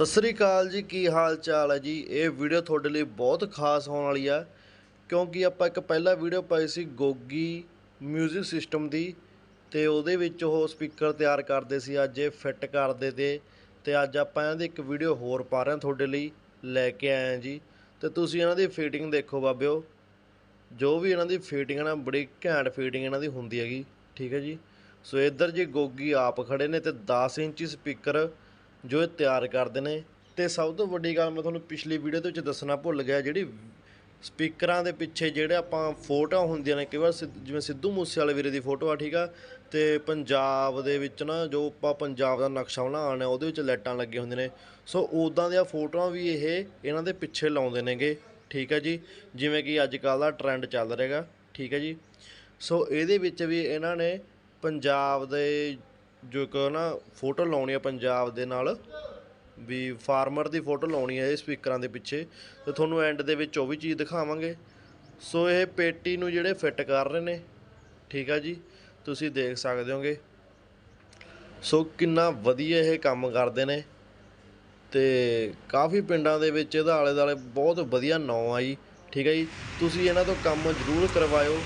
ਸਤਿ ਸ੍ਰੀ ਅਕਾਲ ਜੀ, ਕੀ ਹਾਲ ਚਾਲ ਹੈ ਜੀ? ਇਹ ਵੀਡੀਓ ਤੁਹਾਡੇ ਲਈ ਬਹੁਤ ਖਾਸ ਹੋਣ ਵਾਲੀ ਆ ਕਿਉਂਕਿ ਆਪਾਂ ਇੱਕ ਪਹਿਲਾ ਵੀਡੀਓ ਪਾਈ ਸੀ ਗੋਗੀ 뮤직 ਸਿਸਟਮ ਦੀ, ਤੇ ਉਹਦੇ ਵਿੱਚ ਉਹ ਸਪੀਕਰ ਤਿਆਰ ਕਰਦੇ ਸੀ, ਅੱਜ ਇਹ ਫਿੱਟ ਕਰਦੇ ਤੇ ਤੇ ਅੱਜ ਆਪਾਂ ਇਹਨਾਂ ਦੀ ਇੱਕ ਵੀਡੀਓ ਹੋਰ ਪਾ ਰਹੇ ਹਾਂ ਤੁਹਾਡੇ ਲਈ, ਲੈ ਕੇ ਆਏ ਹਾਂ ਜੀ। ਤੇ ਤੁਸੀਂ ਇਹਨਾਂ ਦੀ ਫਿਟਿੰਗ ਦੇਖੋ ਬਾਬਿਓ ਜੋ ਵੀ ਇਹਨਾਂ ਦੀ ਫਿਟਿੰਗ ਨਾ, ਬੜੀ ਘੈਂਟ ਫੀਟਿੰਗ ਇਹਨਾਂ ਦੀ ਹੁੰਦੀ ਹੈਗੀ, ਠੀਕ ਹੈ ਜੀ? ਸੋ ਇੱਧਰ ਜੀ ਗੋਗੀ ਆਪ ਖੜੇ ਨੇ ਤੇ 10 ਇੰਚੀ ਸਪੀਕਰ ਜੋ ਇਹ ਤਿਆਰ ਕਰਦੇ ਨੇ। ਤੇ ਸਭ ਤੋਂ ਵੱਡੀ ਗੱਲ ਮੈਂ ਤੁਹਾਨੂੰ ਪਿਛਲੀ ਵੀਡੀਓ ਦੇ ਵਿੱਚ ਦੱਸਣਾ ਭੁੱਲ ਗਿਆ, ਜਿਹੜੀ ਸਪੀਕਰਾਂ ਦੇ ਪਿੱਛੇ ਜਿਹੜੇ ਆਪਾਂ ਫੋਟੋਆਂ ਹੁੰਦੀਆਂ ਨੇ, ਕਈ ਵਾਰ ਸਿੱਧ- ਜਿਵੇਂ ਸਿੱਧੂ ਮੂਸੇ ਵਾਲੇ ਵੀਰੇ ਦੀ ਫੋਟੋ ਆ, ਠੀਕ ਆ। ਤੇ ਪੰਜਾਬ ਦੇ ਵਿੱਚ ਨਾ ਜੋ ਆਪਾਂ ਪੰਜਾਬ ਦਾ ਨਕਸ਼ਾ ਬਣਾਉਣਾ, ਉਹਦੇ ਵਿੱਚ ਲਾਈਟਾਂ ਲੱਗੀਆਂ ਹੁੰਦੀਆਂ ਨੇ। ਸੋ ਉਦਾਂ ਦੀਆਂ ਫੋਟੋਆਂ ਵੀ ਇਹ ਇਹਨਾਂ ਦੇ ਪਿੱਛੇ ਲਾਉਂਦੇ ਨੇਗੇ, ਠੀਕ ਹੈ ਜੀ। ਜਿਵੇਂ ਕਿ ਅੱਜ ਕੱਲ੍ਹ ਦਾ ਟ੍ਰੈਂਡ ਚੱਲ ਰਿਹਾਗਾ ਠੀਕ ਹੈ ਜੀ। ਸੋ ਇਹਦੇ ਵਿੱਚ ਵੀ ਇਹਨਾਂ ਨੇ ਪੰਜਾਬ ਦੇ ਜੋ ਇੱਕ ਨਾ ਫੋਟੋ ਲਾਉਣੀ ਆ ਪੰਜਾਬ ਦੇ ਨਾਲ, ਵੀ ਫਾਰਮਰ ਦੀ ਫੋਟੋ ਲਾਉਣੀ ਹੈ ਇਹ ਸਪੀਕਰਾਂ ਦੇ ਪਿੱਛੇ, ਤੇ ਤੁਹਾਨੂੰ ਐਂਡ ਦੇ ਵਿੱਚ ਉਹ ਵੀ ਚੀਜ਼ ਦਿਖਾਵਾਂਗੇ। ਸੋ ਇਹ ਪੇਟੀ ਨੂੰ ਜਿਹੜੇ ਫਿੱਟ ਕਰ ਰਹੇ ਨੇ, ਠੀਕ ਆ ਜੀ? ਤੁਸੀਂ ਦੇਖ ਸਕਦੇ ਹੋਗੇ। ਸੋ ਕਿੰਨਾ ਵਧੀਆ ਇਹ ਕੰਮ ਕਰਦੇ ਨੇ, ਤੇ ਕਾਫੀ ਪਿੰਡਾਂ ਦੇ ਵਿੱਚ ਇਹਦਾ ਆਲੇ ਦੁਆਲੇ ਬਹੁਤ ਵਧੀਆ ਨਾਂ ਆ ਜੀ ਠੀਕ ਹੈ ਜੀ? ਤੁਸੀਂ ਇਹਨਾਂ ਤੋਂ ਕੰਮ ਜ਼ਰੂਰ ਕਰਵਾਇਓ,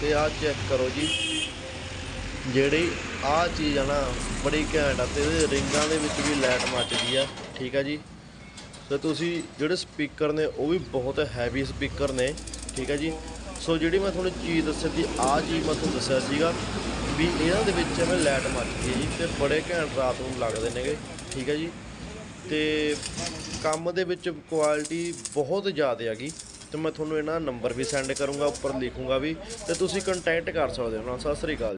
ਤੇ ਆਹ ਚੈੱਕ ਕਰੋ ਜੀ। ਜਿਹੜੀ ਆਹ ਚੀਜ਼ ਆ ਨਾ, ਬੜੀ ਘੈਂਟ ਆ ਤੇ ਇਹਦੇ ਰਿੰਗਾਂ ਦੇ ਵਿੱਚ ਵੀ ਲਾਈਟ ਮੱਚਦੀ ਆ, ਠੀਕ ਆ ਜੀ। ਤੇ ਤੁਸੀਂ ਜਿਹੜੇ ਸਪੀਕਰ ਨੇ, ਉਹ ਵੀ ਬਹੁਤ ਹੈਵੀ ਸਪੀਕਰ ਨੇ, ਠੀਕ ਆ ਜੀ। ਸੋ ਜਿਹੜੀ ਮੈਂ ਤੁਹਾਨੂੰ ਚੀਜ਼ ਦੱਸੀ ਸੀ, ਆਹ ਚੀਜ਼ ਮੈਂ ਤੁਹਾਨੂੰ ਦੱਸਿਆ ਸੀਗਾ ਵੀ ਇਹਨਾਂ ਦੇ ਵਿੱਚ ਐਵੇਂ ਲਾਈਟ ਮੱਚਦੀ ਹੈ ਜੀ ਤੇ ਬੜੇ ਘੈਂਟ ਰਾਤ ਨੂੰ ਲੱਗਦੇ ਨੇਗੇ, ਠੀਕ ਆ ਜੀ। ਤੇ ਕੰਮ ਦੇ ਵਿੱਚ ਕੁਆਲਿਟੀ ਬਹੁਤ ਜ਼ਿਆਦਾ ਹੈਗੀ ਤੇ ਮੈਂ ਤੁਹਾਨੂੰ ਇਹਨਾਂ ਨੰਬਰ ਵੀ ਸੈਂਡ ਕਰੂੰਗਾ, ਉੱਪਰ ਲਿਖੂੰਗਾ ਵੀ, ਤੇ ਤੁਸੀਂ ਕੰਟੈਕਟ ਕਰ ਸਕਦੇ ਹੋ ਨਾ, ਸਤਿ ਸ੍ਰੀ ਅਕਾਲ।